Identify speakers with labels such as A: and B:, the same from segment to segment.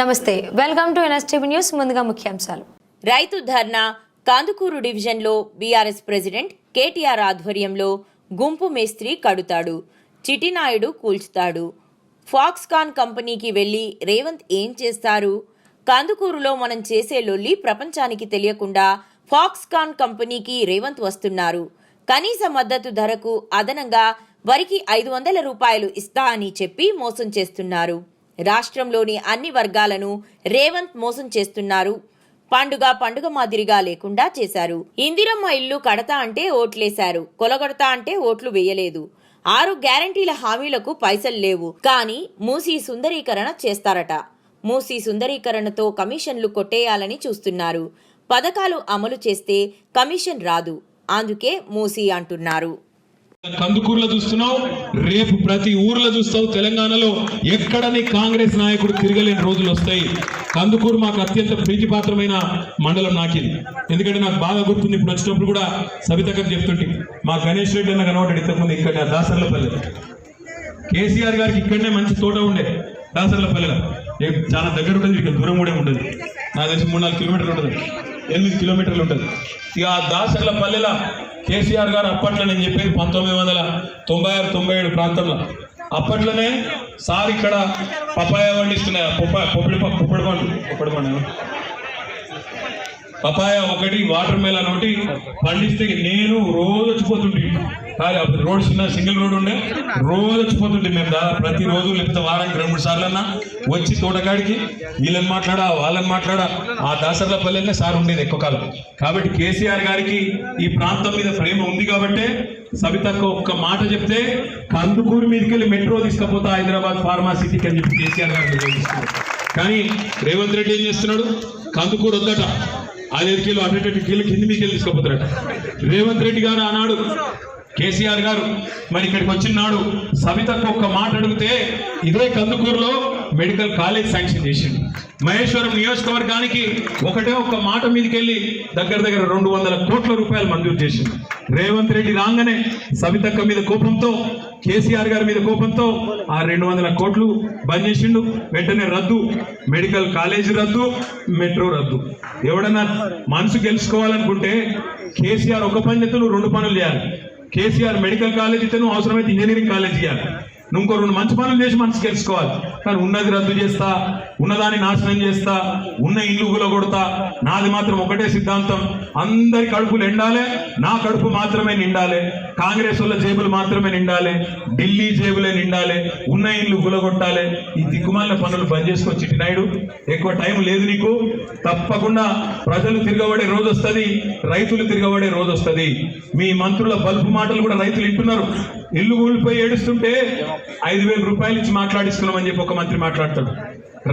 A: నమస్తే welcome to NSTV news ముందుగా ముఖ్యాంశాలు.
B: రైతు ధర్నా కాందుకూరు డివిజన్లో బీఆర్ఎస్ ప్రెసిడెంట్ కేటీఆర్ ఆధ్వర్యంలో గుంపు మేస్త్రి కడుతాడు చిటినాయుడు కూల్చుతాడు. ఫాక్స్కాన్ కంపెనీకి వెళ్ళి రేవంత్ ఏం చేస్తారు? కందుకూరులో మనం చేసే లొల్లి ప్రపంచానికి తెలియకుండా ఫాక్స్కాన్ కంపెనీకి రేవంత్ వస్తున్నారు. కనీస మద్దతు ధరకు అదనంగా వరికి ఐదు వందల రూపాయలు ఇస్తా అని చెప్పి మోసం చేస్తున్నారు. రాష్ట్రంలోని అన్ని వర్గాలను రేవంత్ మోసం చేస్తున్నారు. పండుగ పండుగ మాదిరిగా లేకుండా చేశారు. ఇందిరమ్మ ఇల్లు కడతా అంటే ఓట్లేశారు. కొలగొడతా అంటే ఓట్లు వేయలేదు. ఆరు గ్యారంటీల హామీలకు పైసలు లేవు. కానీ మూసీ సుందరీకరణ చేస్తారట. మూసీ సుందరీకరణతో కమిషన్లు కొట్టేయాలని చూస్తున్నారు. పథకాలు అమలు చేస్తే కమిషన్ రాదు. అందుకే మూసీ అంటున్నారు.
C: కందుకూరులో చూస్తున్నావు రేపు ప్రతి ఊర్లో చూస్తావు తెలంగాణలో ఎక్కడని కాంగ్రెస్ నాయకుడు తిరగలేని రోజులు వస్తాయి. కందుకూరు మాకు అత్యంత ప్రీతిపాత్రమైన మండలం నాకిది. ఎందుకంటే నాకు బాగా గుర్తుంది ఇప్పుడు వచ్చినప్పుడు కూడా సవితకం చెప్తుంటే మా గణేష్ రెడ్డి అన్న కనబడ్డాడు ఇంతకుముందు ఇక్కడ దాసర్లపల్లి. కేసీఆర్ గారికి ఇక్కడనే మంచి తోట ఉండే దాసర్లపల్లిలో. రేపు చాలా దగ్గర ఉంటుంది ఇక్కడ దూరం కూడా ఉంటుంది నాకు తెలిసి మూడు నాలుగు కిలోమీటర్లు ఉంటుంది ఎనిమిది కిలోమీటర్లు ఉంటుంది. ఇక ఆ దాసర్లపల్లిలో కేసీఆర్ గారు అప్పట్లో నేను చెప్పేది పంతొమ్మిది వందల తొంభై ఆరు తొంభై ఏడు ప్రాంతంలో. అప్పట్లోనే సార్ ఇక్కడ పపాయ పండిస్తున్నాయి పొప్ప పొప్పడి పొప్పడి పండు పొప్పడి పండు పపాయ ఒకటి వాటర్ మెలన్ ఒకటి పండిస్తే నేను రోజు వచ్చిపోతుంటే. అప్పుడు రోడ్ చిన్న సింగిల్ రోడ్ ఉండే. రోజు వచ్చిపోతుంటే మేము దాదాపు ప్రతి రోజు లేకపోతే వారానికి రెండు మూడు సార్లు అన్నా వచ్చి తోటకాడికి వీళ్ళని మాట్లాడా వాళ్ళని మాట్లాడా. ఆ దాసర్ల పల్లెనే సార్ ఉండేది ఎక్కువ కాలం. కాబట్టి కేసీఆర్ గారికి ఈ ప్రాంతం మీద ప్రేమ ఉంది కాబట్టే సవితకు ఒక్క మాట చెప్తే కందుకూరు మీదకి వెళ్ళి మెట్రో తీసుకపోతా హైదరాబాద్ ఫార్మాసిటీకి అని చెప్పి కేసీఆర్ గారు కానీ రేవంత్ రెడ్డి ఏం చేస్తున్నాడు? కందుకూరు వద్దట. ఐదు కిలో అటు కిలో కింది మీకు వెళ్ళి రేవంత్ రెడ్డి గారు ఆనాడు కేసీఆర్ గారు మరి ఇక్కడికి వచ్చినాడు సవితకు ఒక్క మాట అడిగితే ఇదే కందుకూరులో మెడికల్ కాలేజ్ శాంక్షన్ చేసిండు. మహేశ్వరం నియోజకవర్గానికి ఒకటే ఒక్క మాట మీదకి వెళ్ళి దగ్గర దగ్గర రెండు వందల కోట్ల రూపాయలు మంజూరు చేసింది రేవంత్ రెడ్డి రాగానే సవితక్క మీద కోపంతో కేసీఆర్ గారి మీద కోపంతో ఆ రెండు వందల కోట్లు బంద్ చేసిండు. వెంటనే రద్దు మెడికల్ కాలేజీ రద్దు మెట్రో రద్దు. ఎవడన్నా మనసు గెలుచుకోవాలనుకుంటే కేసీఆర్ ఒక పని రెండు పనులు చేయాలి. కేసీఆర్ మెడికల్ కాలేజ్ ఇస్తే అవసరమైతే ఇంజనీరింగ్ కాలేజ్ చేయాలి ఇంకో రెండు మంచి పనులు చేసి మనసు గెలుచుకోవాలి. కానీ ఉన్నది రద్దు చేస్తా ఉన్నదాన్ని నాశనం చేస్తా ఉన్న ఇల్లు కొడతా నాది మాత్రం ఒకటే సిద్ధాంతం. అందరి కడుపులు ఎండాలి నా కడుపు మాత్రమే నిండాలి కాంగ్రెస్ వాళ్ళ జేబులు మాత్రమే నిండాలి ఢిల్లీ జేబులే నిండాలి ఉన్న ఇల్లు గులగొట్టాలి ఈ దిక్కుమాలిన పనులు బంద్ చేసుకొచ్చి చిట్టి నాయుడు. ఎక్కువ టైం లేదు నీకు. తప్పకుండా ప్రజలు తిరగబడే రోజు వస్తుంది రైతులు తిరగబడే రోజు వస్తుంది. మీ మంత్రుల బల్పు మాటలు కూడా రైతులు వింటున్నారు. ఇల్లు కూలిపోయి ఏడుస్తుంటే ఐదు వేల రూపాయలు ఇచ్చి మాట్లాడిస్తున్నామని చెప్పి ఒక మంత్రి మాట్లాడతాడు.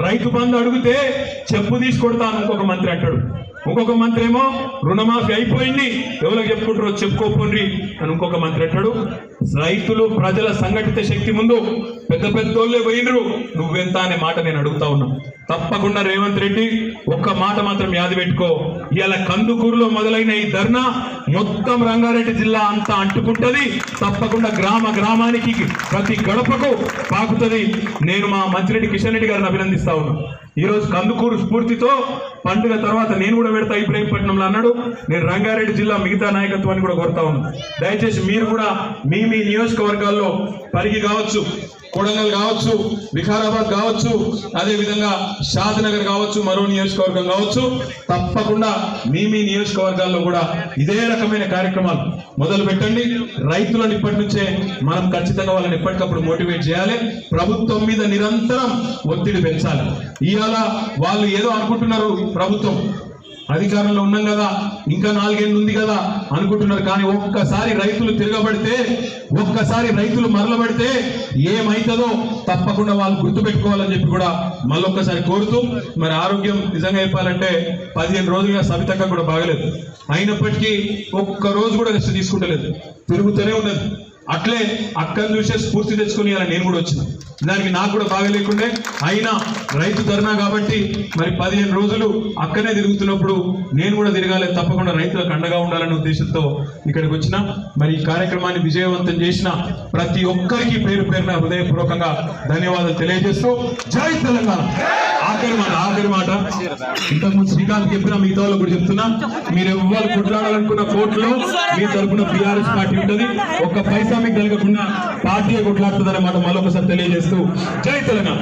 C: రైతు బంధు అడిగితే చెప్పు తీసుకొడతాను ఇంకొక మంత్రి అంటాడు. ఇంకొక మంత్రి ఏమో రుణమాఫీ అయిపోయింది ఎవరికి చెప్పుకుంటారో చెప్పుకోపోండి అని ఇంకొక మంత్రి అంటాడు. రైతులు ప్రజల సంఘటిత శక్తి ముందు పెద్ద పెద్దోళ్ళే పోయినరు. నువ్వెంత అనే మాట నేను అడుగుతా ఉన్నా. తప్పకుండా రేవంత్ రెడ్డి ఒక్క మాట మాత్రం యాది పెట్టుకో. ఇవాళ కందుకూరులో మొదలైన ఈ ధర్నా మొత్తం రంగారెడ్డి జిల్లా అంతా అంటుకుంటది. తప్పకుండా గ్రామ గ్రామానికి ప్రతి గడపకు పాకుతుంది. నేను మా మంచిరెడ్డి కిషన్ రెడ్డి గారిని అభినందిస్తా ఉన్నాను ఈరోజు కందుకూరు స్ఫూర్తితో పండుగ తర్వాత నేను కూడా పెడతా ఇబ్రహీంపట్నంలో అన్నాడు. నేను రంగారెడ్డి జిల్లా మిగతా నాయకత్వాన్ని కూడా కోరుతా ఉన్నాను దయచేసి మీరు కూడా మీ మీ నియోజకవర్గాల్లో పరిగి కావచ్చు. కొడంగల్ కావచ్చు వికారాబాద్ కావచ్చు అదేవిధంగా షాద్నగర్ నగర్ కావచ్చు మరో నియోజకవర్గం కావచ్చు తప్పకుండా మీ మీ నియోజకవర్గాల్లో కూడా ఇదే రకమైన కార్యక్రమాలు మొదలు పెట్టండి. రైతులను ఇప్పటి నుంచే మనం ఖచ్చితంగా వాళ్ళని ఎప్పటికప్పుడు మోటివేట్ చేయాలి. ప్రభుత్వం మీద నిరంతరం ఒత్తిడి పెంచాలి. ఇవాళ వాళ్ళు ఏదో అనుకుంటున్నారు ప్రభుత్వం. అధికారంలో ఉన్నాం కదా ఇంకా నాలుగేళ్ళు ఉంది కదా అనుకుంటున్నారు. కానీ ఒక్కసారి రైతులు తిరగబడితే ఒక్కసారి రైతులు మరలబడితే ఏమైతుందో తప్పకుండా వాళ్ళు గుర్తుపెట్టుకోవాలని చెప్పి కూడా మళ్ళొక్కసారి కోరుతూ మరి ఆరోగ్యం నిజంగా చెప్పాలంటే పదిహేను రోజులుగా సవితక్క కూడా బాగలేదు. అయినప్పటికీ ఒక్క రోజు కూడా రెస్ట్ తీసుకుంటలేదు. తిరుగుతూనే ఉన్నది. అట్లే అక్కను చూసే స్ఫూర్తి తెచ్చుకుని నేను కూడా వచ్చిన. దానికి నాకు కూడా బాగలేకుండే అయినా రైతు ధర్నా కాబట్టి మరి పదిహేను రోజులు అక్కనే తిరుగుతున్నప్పుడు నేను కూడా తిరగాలి తప్పకుండా రైతులకు అండగా ఉండాలనే ఉద్దేశంతో ఇక్కడికి వచ్చిన. మరి ఈ కార్యక్రమాన్ని విజయవంతం చేసిన ప్రతి ఒక్కరికి పేరు పేరున హృదయపూర్వకంగా ధన్యవాదాలు తెలియజేస్తూ జై తెలంగాణ. ఆఖరి మాట ఆఖరి మాట. ఇంతకుముందు శ్రీకాంత్ చెప్పిన మిగతా వాళ్ళు కూడా చెప్తున్నా. మీరు ఎవ్వరు కొట్లాడాలనుకున్న కోర్టులో మీ తరపున బీఆర్ఎస్ పార్టీ ఉంటుంది. ఒక్క పైసా మీకు కలగకుండా పార్టీ కొట్లాడుతుంది అన్నమాట మరొకసారి తెలియజేస్తూ జై తెలంగాణ.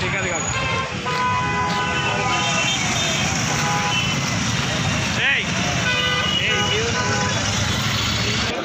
D: ఏ శ్రీకాంత్ కాదు